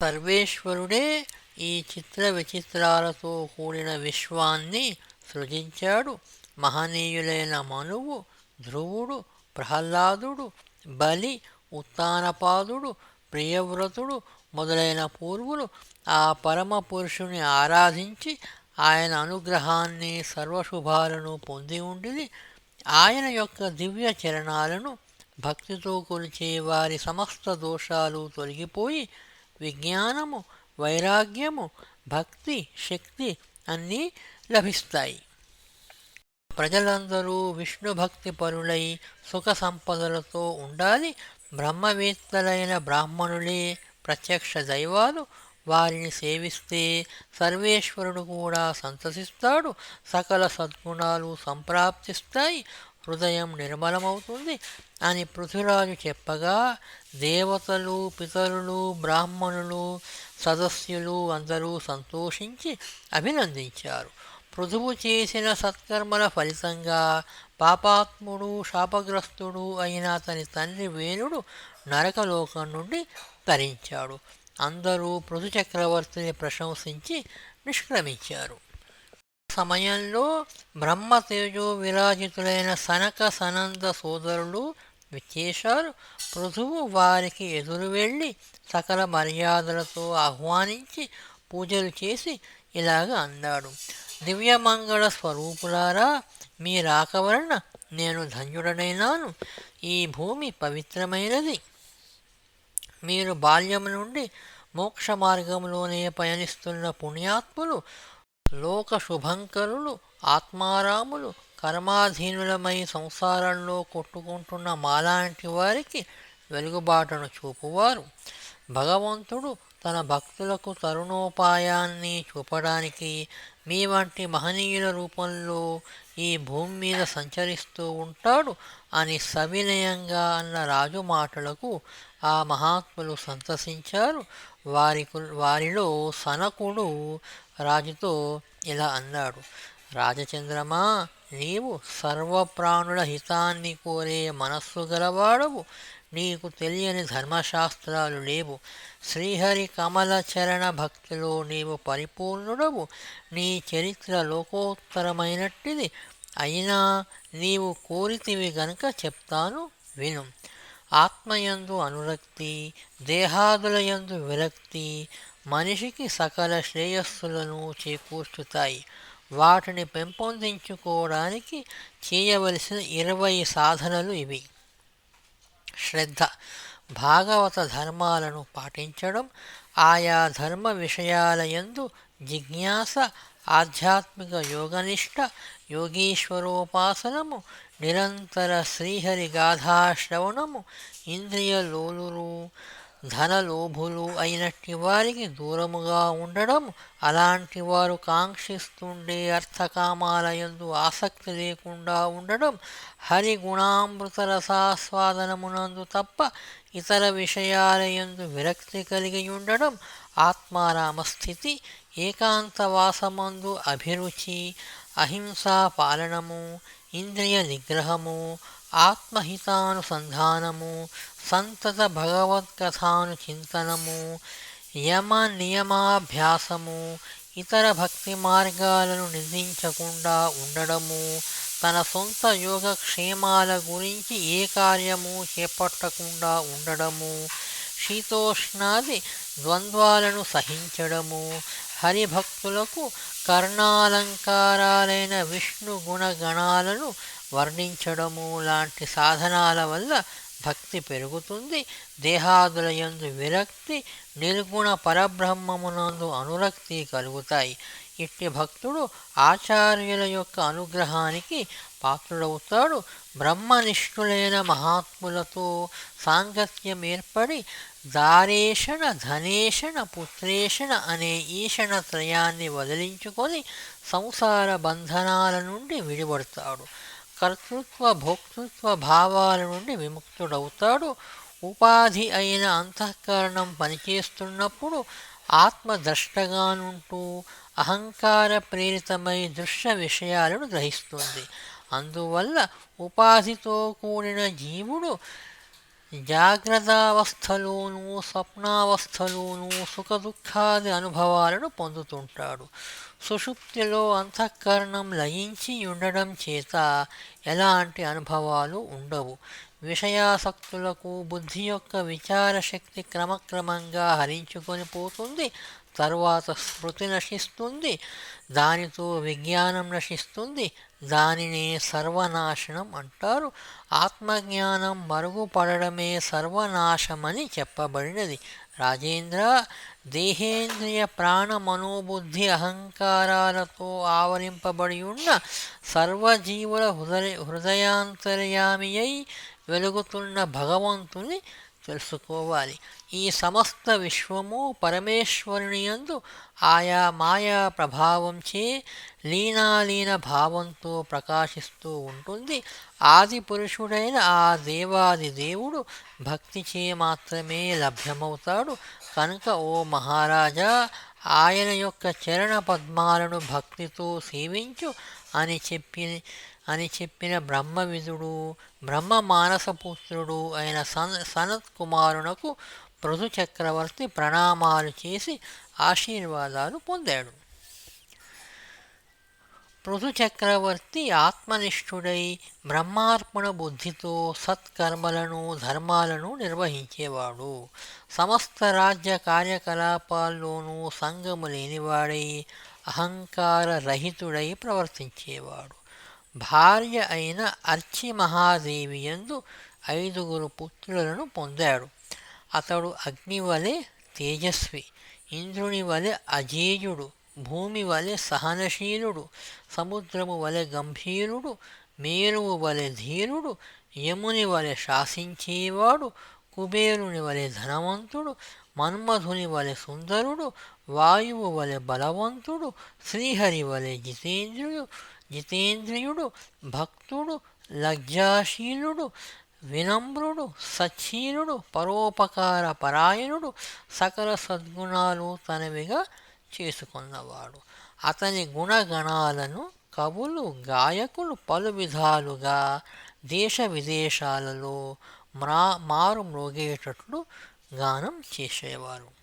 సర్వేశ్వరుడే ఈ చిత్ర విచిత్రాలతో కూడిన విశ్వాన్ని సృజించాడు. మహనీయులైన మనువు ధ్రువుడు ప్రహ్లాదుడు బలి ఉత్తానపాదుడు ప్రియవ్రతుడు మొదలైన పూర్వులు ఆ పరమ పురుషుని ఆరాధించి ఆయన అనుగ్రహాన్ని సర్వశుభాలను పొంది ఉండిది ఆయన యొక్క దివ్య చరణాలను భక్తితో కొలిచే వారి సమస్త దోషాలు తొలగిపోయి విజ్ఞానము వైరాగ్యము భక్తి శక్తి అన్నీ లభిస్తాయి. ప్రజలందరూ విష్ణు భక్తి పరులై సుఖ సంపదలతో ఉండాలి. బ్రహ్మవేత్తలైన బ్రాహ్మణులే ప్రత్యక్ష దైవాలు. వారిని సేవిస్తే సర్వేశ్వరుడు కూడా సంతసిస్తాడు. సకల సద్గుణాలు సంప్రాప్తిస్తాయి. హృదయం నిర్మలమవుతుంది. అని పృథ్వీరాజు చెప్పగా దేవతలు పితరులు బ్రాహ్మణులు సదస్యులు అందరూ సంతోషించి అభినందించారు. పృథువు చేసిన సత్కర్మల ఫలితంగా పాపాత్ముడు శాపగ్రస్తుడు అయిన అతని తండ్రి వేణుడు నరకలోకం నుండి తరించాడు. అందరూ పృథు చక్రవర్తిని ప్రశంసించి నిష్క్రమించారు. సమయంలో బ్రహ్మ తేజో విరాజితులైన సనక సనంద సోదరులు విచ్చేశారు. పృథువు వారికి ఎదురు వెళ్ళి సకల మర్యాదలతో ఆహ్వానించి పూజలు చేసి ఇలాగ అన్నాడు. దివ్యమంగళ స్వరూపులారా మీ రాక వలన నేను ధన్యుడనైనాను. ఈ భూమి పవిత్రమైనది. మీరు బాల్యం నుండి మోక్ష మార్గంలోనే పయనిస్తున్న పుణ్యాత్ములు లోక శుభంకరులు ఆత్మారాములు కర్మాధీనులమై సంసారంలో కొట్టుకుంటున్న మాలాంటి వారికి వెలుగుబాటను చూపువారు. భగవంతుడు తన భక్తులకు తరుణోపాయాన్ని చూపడానికి మీ వంటి మహనీయుల రూపంలో ఈ భూమి మీద సంచరిస్తూ ఉంటాడు అని సవినయంగా అన్న రాజు మాటలకు ఆ మహాత్ములు సంతసించారు. వారి వారిలో సనకుడు రాజుతో ఇలా అన్నాడు. రాజచంద్రమా నీవు సర్వప్రాణుల హితాన్ని కోరే మనస్సు గలవాడవు. నీకు తెలియని ధర్మశాస్త్రాలు లేవు. శ్రీహరి కమల చరణ భక్తిలో నీవు పరిపూర్ణుడవు. నీ చరిత్ర లోకోత్తరమైనట్టిది. అయినా నీవు కోరితివి గనుక చెప్తాను విను. ఆత్మయందు అనురక్తి దేహాదులయందు విరక్తి మనిషికి సకల శ్రేయస్సులను చేకూర్చుతాయి. వాటిని పెంపొందించుకోవడానికి చేయవలసిన ఇరవై సాధనలు ఇవి. శ్రద్ధ భాగవత ధర్మాలను పాటించడం ఆయా ధర్మ విషయాలయందు జిజ్ఞాస ఆధ్యాత్మిక యోగనిష్ట యోగీశ్వరోపాసనము నిరంతర శ్రీహరి గాథాశ్రవణము ఇంద్రియలోలురు ధనలోభులు అయినట్టి వారికి దూరముగా ఉండడం అలాంటి వారు కాంక్షిస్తుండే అర్థకామాలయందు ఆసక్తి లేకుండా ఉండడం హరి గుణామృత రసాస్వాదనమునందు తప్ప ఇతర విషయాలయందు విరక్తి కలిగి ఉండడం ఆత్మారామస్థితి ఏకాంతవాసమందు అభిరుచి అహింసా పాలనము ఇంద్రియ నిగ్రహము ఆత్మహితానుసంధానము సంతత భగవత్కథాను చింతనము యమ నియమాభ్యాసము ఇతర భక్తి మార్గాలను నిందించకుండా ఉండడము తన సొంత యోగక్షేమాల గురించి ఏ కార్యము చేపట్టకుండా ఉండడము శీతోష్ణాది ద్వంద్వాలను సహించడము హరిభక్తులకు కర్ణాలంకారాలైన విష్ణు గుణగణాలను వర్ణించడము లాంటి సాధనాల వల్ల భక్తి పెరుగుతుంది. దేహాదులయందు విరక్తి నిర్గుణ పరబ్రహ్మమునందు అనురక్తి కలుగుతాయి. ఇట్టి భక్తుడు ఆచార్యుల యొక్క అనుగ్రహానికి పాత్రుడవుతాడు. బ్రహ్మనిష్ఠులైన మహాత్ములతో సాంగత్యం ఏర్పడి దారేషణ ధనేషణ పుత్రేషణ అనే ఈషణ త్రయాన్ని వదిలించుకొని సంసార బంధనాల నుండి విడిపడతాడు. కర్తృత్వ భోక్తృత్వ భావాల నుండి విముక్తుడవుతాడు. ఉపాధి అయిన అంతఃకరణం పనిచేస్తున్నప్పుడు ఆత్మద్రష్టగానుంటూ అహంకార ప్రేరితమై దృశ్య విషయాలను గ్రహిస్తుంది. అందువల్ల ఉపాధితో కూడిన జీవుడు జాగ్రత్తావస్థలోనూ స్వప్నావస్థలోనూ సుఖదుఖాది అనుభవాలను పొందుతుంటాడు. సుషుప్తిలో అంతఃకరణం లయించి ఉండడం చేత ఎలాంటి అనుభవాలు ఉండవు. విషయాసక్తులకు బుద్ధి యొక్క విచారశక్తి క్రమక్రమంగా హరించుకొని పోతుంది. తరువాత స్మృతి నశిస్తుంది. దానితో విజ్ఞానం నశిస్తుంది. దానినే సర్వనాశనం అంటారు. ఆత్మజ్ఞానం మరుగుపడడమే సర్వనాశమని చెప్పబడినది. రాజేంద్ర దేహేంద్రియ ప్రాణ మనోబుద్ధి అహంకారాలతో ఆవరింపబడి ఉన్న సర్వజీవుల హృదయ హృదయాంతర్యామి అయి వెలుగుతున్న భగవంతుని తెలుసుకోవాలి. ఈ సమస్త విశ్వము పరమేశ్వరుని యందు ఆయా మాయా ప్రభావంచే లీనాలీన భావంతో ప్రకాశిస్తూ ఉంటుంది. ఆది పురుషుడైన ఆ దేవాది దేవుడు భక్తిచే మాత్రమే లభ్యమవుతాడు. కనుక ఓ మహారాజా ఆయన యొక్క చరణ పద్మాలను భక్తితో సేవించు అని చెప్పి అని చెప్పిన బ్రహ్మవిధుడు బ్రహ్మ మానసపుత్రుడు అయిన సన్ సనత్ కుమారునకు పృథు చక్రవర్తి ప్రణామాలు చేసి ఆశీర్వాదాలు పొందాడు. పృథు చక్రవర్తి ఆత్మనిష్ఠుడై బ్రహ్మార్పణ బుద్ధితో సత్కర్మలను ధర్మాలను నిర్వహించేవాడు. సమస్త రాజ్య కార్యకలాపాల్లోనూ సంగము లేనివాడై అహంకార రహితుడై ప్రవర్తించేవాడు. భార్య అయిన అర్చి మహాదేవి ఎందు ఐదుగురు పుత్రులను పొందాడు. అతడు అగ్ని వలె తేజస్వి ఇంద్రుని వలె అజేయుడు భూమి వలె సహనశీలుడు సముద్రము వలె గంభీరుడు మేరువు వలె ధీరుడు యముని వలె శాసించేవాడు కుబేరుని వలె ధనవంతుడు మన్మధుని వలె సుందరుడు వాయువు వలె బలవంతుడు శ్రీహరి వలె జితేంద్రుడు జితేంద్రియుడు భక్తుడు లజ్జాశీలుడు వినమ్రుడు సచ్చీలుడు పరోపకార పరాయణుడు సకల సద్గుణాలు తనవిగా చేసుకున్నవాడు. అతని గుణగణాలను కవులు గాయకులు పలు విధాలుగా దేశ విదేశాలలో మ్రా మారు మ్రోగేటట్లు గానం చేసేవారు.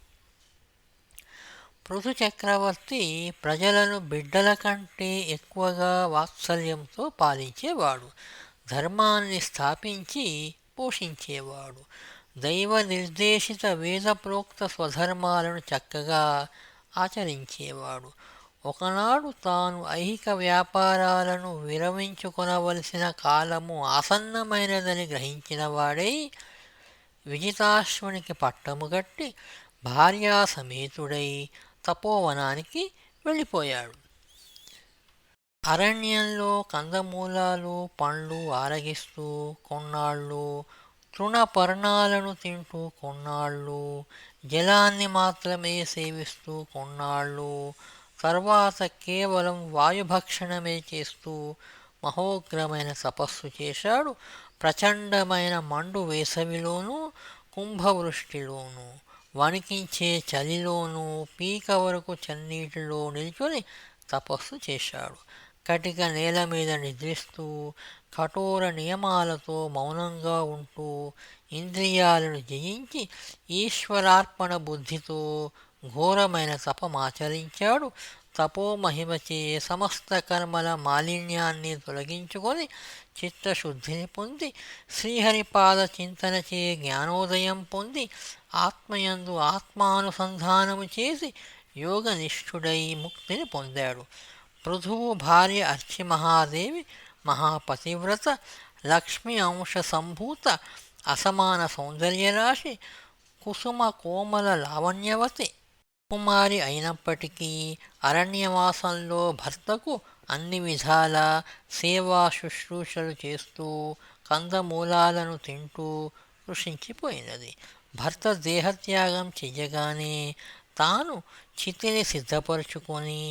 పృథు చక్రవర్తి ప్రజలను బిడ్డల కంటే ఎక్కువగా వాత్సల్యంతో పాలించేవాడు. ధర్మాన్ని స్థాపించి పోషించేవాడు. దైవ నిర్దేశిత వేద ప్రోక్త స్వధర్మాలను చక్కగా ఆచరించేవాడు. ఒకనాడు తాను ఐహిక వ్యాపారాలను విరమించుకొనవలసిన కాలము ఆసన్నమైనదని గ్రహించిన వాడై విజితాశ్వునికి పట్టము కట్టి భార్యా సమేతుడై తపోవనానికి వెళ్ళిపోయాడు. అరణ్యంలో కందమూలాలు పండ్లు ఆరగిస్తూ కొన్నాళ్ళు తృణపర్ణాలను తింటూ కొన్నాళ్ళు జలాన్ని మాత్రమే సేవిస్తూ కొన్నాళ్ళు తర్వాత కేవలం వాయుభక్షణమే చేస్తూ మహోగ్రమైన తపస్సు చేశాడు. ప్రచండమైన మండు వేసవిలోనూ కుంభవృష్టిలోనూ. వణికించే చలిలోనూ పీక వరకు చన్నీటిలో నిల్చొని తపస్సు చేశాడు. కటిక నేల మీద నిద్రిస్తూ కఠోర నియమాలతో మౌనంగా ఉంటూ ఇంద్రియాలను జయించి ఈశ్వరార్పణ బుద్ధితో ఘోరమైన తపమాచరించాడు తపోమహిమచే సమస్త కర్మల మాలిన్యాన్ని తొలగించుకొని చిత్తశుద్ధిని పొంది శ్రీహరిపాద చింతనచే జ్ఞానోదయం పొంది ఆత్మయందు ఆత్మానుసంధానము చేసి యోగనిష్ఠుడై ముక్తిని పొందాడు. పృథువు భార్య అర్చి మహాదేవి మహాపతివ్రత లక్ష్మి అంశ సంభూత అసమాన సౌందర్యరాశి కుసుమ కోమల లావణ్యవతి కుమారి అయినప్పటికీ అరణ్యవాసంలో భర్తకు అన్ని విధాల సేవా శుశ్రూషలు చేస్తూ కందమూలాలను తింటూ కృషించిపోయినది. భర్త దేహత్యాగం చెయ్యగానే తాను చితిని సిద్ధపరుచుకొని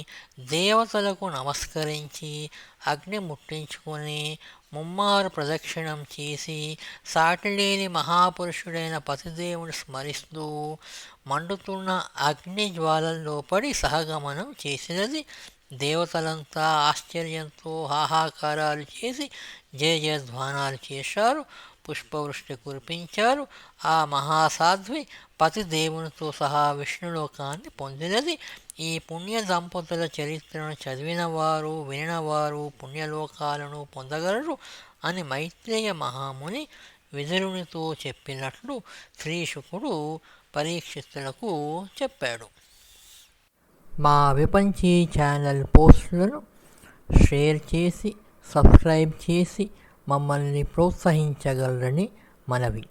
దేవతలకు నమస్కరించి అగ్ని ముట్టించుకొని ముమ్మారు ప్రదక్షిణం చేసి సాటిలేని మహాపురుషుడైన పతిదేవుడు స్మరిస్తూ మండుతున్న అగ్ని జ్వాలల్లో పడి సహగమనం చేసినది దేవతలంతా ఆశ్చర్యంతో హాహాకారాలు చేసి జయ జయధ్వానాలు చేశారు పుష్పవృష్టి కురిపించారు. ఆ మహాసాధ్వి పతిదేవునితో సహా విష్ణులోకాన్ని పొందినది. ఈ పుణ్య దంపతుల చరిత్రను చదివిన వారు వినినవారు పుణ్యలోకాలను పొందగలరు అని మైత్రేయ మహాముని విదురునితో చెప్పినట్లు శ్రీశుకుడు పరీక్షితులకు చెప్పాడు. మా విపంచీ ఛానల్ పోస్టులను షేర్ చేసి సబ్స్క్రైబ్ చేసి మమ్మల్ని ప్రోత్సహించగలరని మనవి.